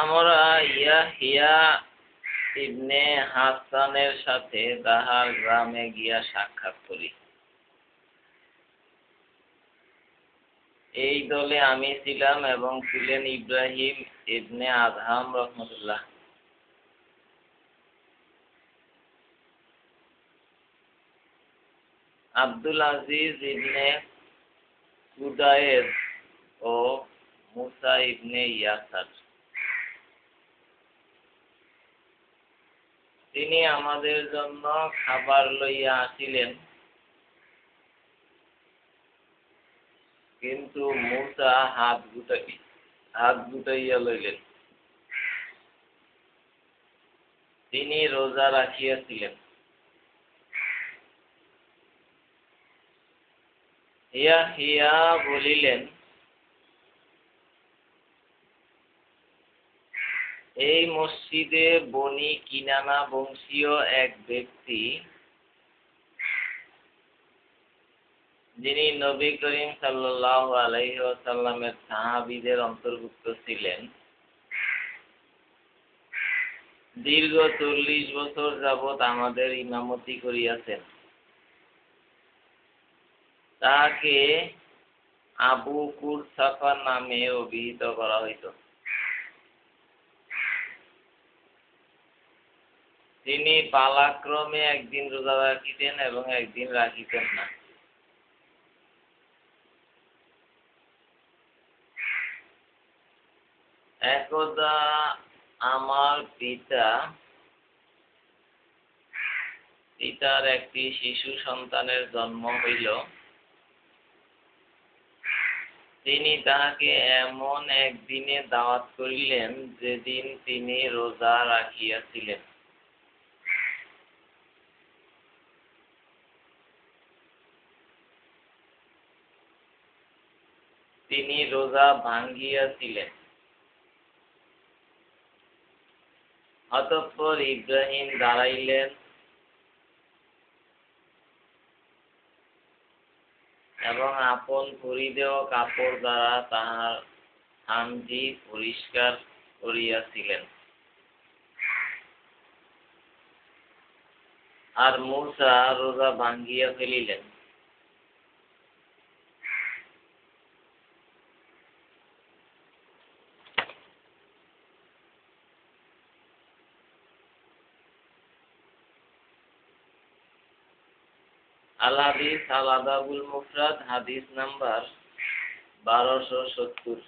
আমরা ইয়াহিয়া ইবনে হাসানের সাথে তাহার গ্রামে গিয়া সাক্ষাৎ করি। এই দলে আমি ছিলাম এবং ছিলেন ইব্রাহিম ইবনে আদহাম রহমতুল্লাহ। আব্দুল আজিজ ইবনে কুদায়ের ও মুসা ইবনে ইয়াসার। তিনি আমাদের জন্য খাবার লইয়া আসিলেন। কিন্তু মুসা হাত গুটাই হাত গুটাইয়া লইলেন। তিনি রোজা রাখিয়াছিলেন। হিয়া হিয়া বলিলেন এই মসজিদে বনি কিনানা বংশীয় এক ব্যক্তি যিনি নবী করিম সাল্লাহ সাহাবিদের অন্তর্ভুক্ত ছিলেন। দীর্ঘ চল্লিশ বছর যাবৎ আমাদের ইমামতি করিয়াছেন। তাকে আবু কুরসাফা নামে অভিহিত করা হইত। তিনি পালাক্রমে একদিন রোজা রাখিতেন এবং একদিন রাখিতেন না। একদা আমার পিতা, পিতার একটি শিশু সন্তানের জন্ম হইল। তিনি তাহাকে এমন একদিনে দাওয়াত করিলেন যেদিন তিনি রোজা রাখিয়াছিলেন। তিনি রোজা ভাঙ্গিয়াছিলেন। অতঃপর ইব্রাহিম দাঁড়াইলেন। এবং আপন পরিধেয় কাপড় দ্বারা তাহার স্থানটি পরিষ্কার করিয়াছিলেন। আর মূসা রোজা ভাঙ্গিয়া ফেলিলেন। আল হাদিস আল মুফরাদ হাদিস নাম্বার বারোশো সত্তর।